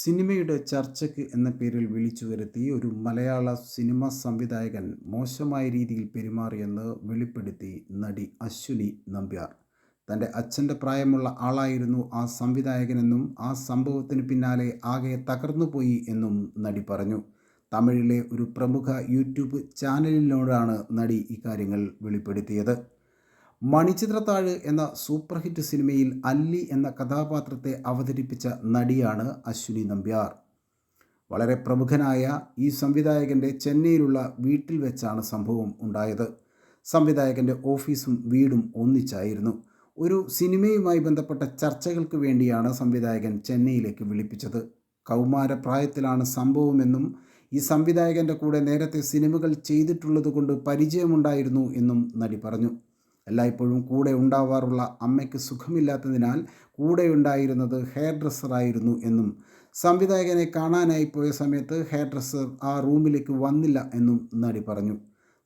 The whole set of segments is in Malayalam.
സിനിമയുടെ ചർച്ചയ്ക്ക് എന്ന പേരിൽ വിളിച്ചു വരുത്തി ഒരു മലയാള സിനിമ സംവിധായകൻ മോശമായ രീതിയിൽ പെരുമാറിയെന്ന് വെളിപ്പെടുത്തി നടി അശ്വിനി നമ്പ്യാർ. തന്റെ അച്ഛന്റെ പ്രായമുള്ള ആളായിരുന്നു ആ സംവിധായകനെന്നും ആ സംഭവത്തിന് പിന്നാലെ ആകെ തകർന്നുപോയി എന്നും നടി പറഞ്ഞു. തമിഴിലെ ഒരു പ്രമുഖ യൂട്യൂബ് ചാനലിനോടാണ് നടി ഇക്കാര്യങ്ങൾ വെളിപ്പെടുത്തിയത്. മണിച്ചിത്രത്താഴ് എന്ന സൂപ്പർ ഹിറ്റ് സിനിമയിൽ അല്ലി എന്ന കഥാപാത്രത്തെ അവതരിപ്പിച്ച നടിയാണ് അശ്വിനി നമ്പ്യാർ. വളരെ പ്രമുഖനായ ഈ സംവിധായകന്റെ ചെന്നൈയിലുള്ള വീട്ടിൽ വെച്ചാണ് സംഭവം ഉണ്ടായത്. സംവിധായകന്റെ ഓഫീസും വീടും ഒന്നിച്ചായിരുന്നു. ഒരു സിനിമയുമായി ബന്ധപ്പെട്ട ചർച്ചകൾക്ക് വേണ്ടിയാണ് സംവിധായകൻ ചെന്നൈയിലേക്ക് വിളിപ്പിച്ചത്. കൗമാരപ്രായത്തിലാണ് സംഭവമെന്നും ഈ സംവിധായകന്റെ കൂടെ നേരത്തെ സിനിമകൾ ചെയ്തിട്ടുള്ളത് കൊണ്ട് പരിചയമുണ്ടായിരുന്നു എന്നും നടി പറഞ്ഞു. എല്ലായ്പ്പോഴും കൂടെ ഉണ്ടാവാറുള്ള അമ്മയ്ക്ക് സുഖമില്ലാത്തതിനാൽ കൂടെയുണ്ടായിരുന്നത് ഹെയർ ഡ്രസ്സറായിരുന്നു എന്നും സംവിധായകനെ കാണാനായി പോയ സമയത്ത് ഹെയർ ഡ്രസ്സർ ആ റൂമിലേക്ക് വന്നില്ല എന്നും നടി പറഞ്ഞു.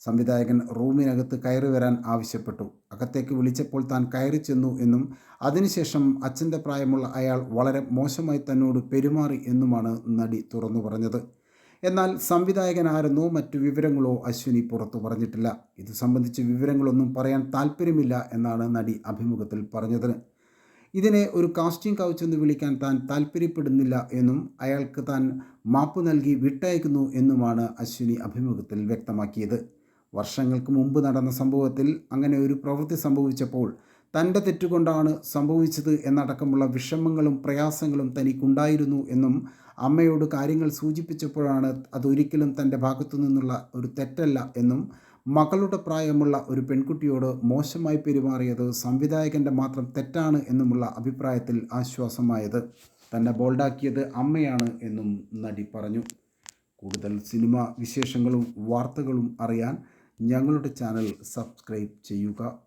സംവിധായകൻ റൂമിനകത്ത് കയറി വരാൻ ആവശ്യപ്പെട്ടു. അകത്തേക്ക് വിളിച്ചപ്പോൾ താൻ കയറി ചെന്നു എന്നും അതിനുശേഷം അച്ഛന്റെ പ്രായമുള്ള അയാൾ വളരെ മോശമായി തന്നോട് പെരുമാറി എന്നുമാണ് നടി തുറന്നു പറഞ്ഞത്. എന്നാൽ സംവിധായകൻ ആരെന്നോ മറ്റു വിവരങ്ങളോ അശ്വിനി പുറത്തു പറഞ്ഞിട്ടില്ല. ഇത് സംബന്ധിച്ച് വിവരങ്ങളൊന്നും പറയാൻ താല്പര്യമില്ല എന്നാണ് നടി അഭിമുഖത്തിൽ പറഞ്ഞത് ഇതിനെ ഒരു കാസ്റ്റിംഗ് കൗച്ച് എന്ന് വിളിക്കാൻ താൻ താല്പര്യപ്പെടുന്നില്ല എന്നും അയാൾക്ക് താൻ മാപ്പ് നൽകി വിട്ടയക്കുന്നു എന്നുമാണ് അശ്വിനി അഭിമുഖത്തിൽ വ്യക്തമാക്കിയത്. വർഷങ്ങൾക്ക് മുമ്പ് നടന്ന സംഭവത്തിൽ അങ്ങനെ ഒരു പ്രവൃത്തി സംഭവിച്ചപ്പോൾ തന്റെ തെറ്റുകൊണ്ടാണ് സംഭവിച്ചത് എന്നടക്കമുള്ള വിഷമങ്ങളും പ്രയാസങ്ങളും തനിക്കുണ്ടായിരുന്നു എന്നും അമ്മയോട് കാര്യങ്ങൾ സൂചിപ്പിച്ചപ്പോഴാണ് അതൊരിക്കലും തന്റെ ഭാഗത്തു നിന്നുള്ള ഒരു തെറ്റല്ല എന്നും മകളുടെ പ്രായമുള്ള ഒരു പെൺകുട്ടിയോട് മോശമായി പെരുമാറിയത് സംവിധായകന്റെ മാത്രം തെറ്റാണ് എന്നുമുള്ള അഭിപ്രായത്തിൽ ആശ്വാസമായത്. തന്നെ ബോൾഡാക്കിയത് അമ്മയാണ് എന്നും നടി പറഞ്ഞു. കൂടുതൽ സിനിമ വിശേഷങ്ങളും വാർത്തകളും അറിയാൻ ഞങ്ങളുടെ ചാനൽ സബ്സ്ക്രൈബ് ചെയ്യുക.